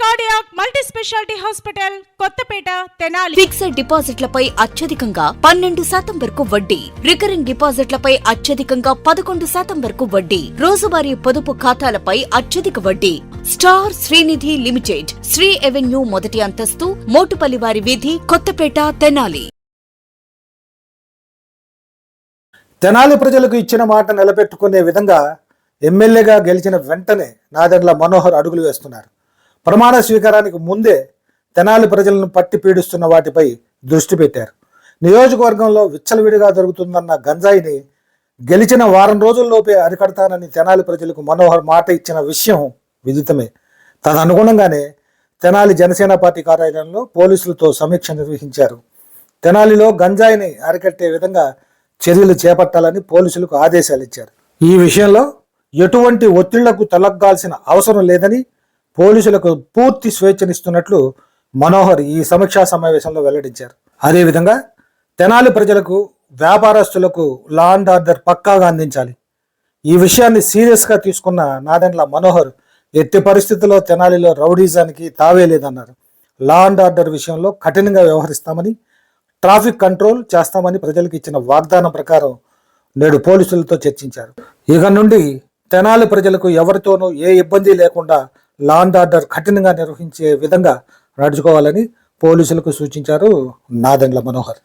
Cardiac multi specialty hospital Kothapeta Tenali. Fixed డిపాజిట్లపై అత్యధికంగా పన్నెండు శాతం వరకు వడ్డీ. రికరింగ్ డిపాజిట్లపై అత్యధికంగా పదకొండు శాతం వరకు వడ్డీ. రోజువారీ పొదుపు ఖాతాలపై అత్యధిక వడ్డీ. Star Srinidhi limited Sri avenue మొదటి అంతస్తు మోటుపల్లివారి వీధి కొత్తపేట తెనాలి. తెనాలి ప్రజలకు ఇచ్చిన మాట నిలబెట్టుకునే విధంగా ఎమ్మెల్యేగా గెలిచిన వెంటనే నాదెండ్ల మనోహర్ అడుగులు వేస్తున్నారు. ప్రమాణ స్వీకారానికి ముందే తెనాలి ప్రజలను పట్టి పీడిస్తున్న వాటిపై దృష్టి పెట్టారు. నియోజకవర్గంలో విచ్చలవిడిగా దొరుకుతుందన్న గంజాయిని గెలిచిన వారం రోజుల్లోపే అరికడతానని తెనాలి ప్రజలకు మనోహర్ మాట ఇచ్చిన విషయం విదితమే. తదనుగుణంగానే తెనాలి జనసేన పార్టీ కార్యాలయంలో పోలీసులతో సమీక్ష నిర్వహించారు. తెనాలిలో గంజాయిని అరికట్టే విధంగా చర్యలు చేపట్టాలని పోలీసులకు ఆదేశాలు ఇచ్చారు. ఈ విషయంలో ఎటువంటి ఒత్తిళ్ళకు తలగ్గాల్సిన అవసరం లేదని పోలీసులకు పూర్తి స్వేచ్ఛనిస్తున్నట్లు మనోహర్ ఈ సమీక్షా సమావేశంలో వెల్లడించారు. అదేవిధంగా తెనాలి ప్రజలకు వ్యాపారస్తులకు లా అండ్ ఆర్డర్ పక్కాగా అందించాలి. ఈ విషయాన్ని సీరియస్గా తీసుకున్న నాదెండ్ల మనోహర్ ఎట్టి పరిస్థితుల్లో తెనాలిలో రౌడీజానికి తావే లేదన్నారు. లా అండ్ ఆర్డర్ విషయంలో కఠినంగా వ్యవహరిస్తామని ట్రాఫిక్ కంట్రోల్ చేస్తామని ప్రజలకు ఇచ్చిన వాగ్దానం ప్రకారం నేడు పోలీసులతో చర్చించారు. ఇక నుండి తెనాలి ప్రజలకు ఎవరితోనూ ఏ ఇబ్బంది లేకుండా లా అండ్ ఆర్డర్ కఠినంగా నిర్వహించే విధంగా నడుచుకోవాలని పోలీసులకు సూచించారు నాదెండ్ల మనోహర్.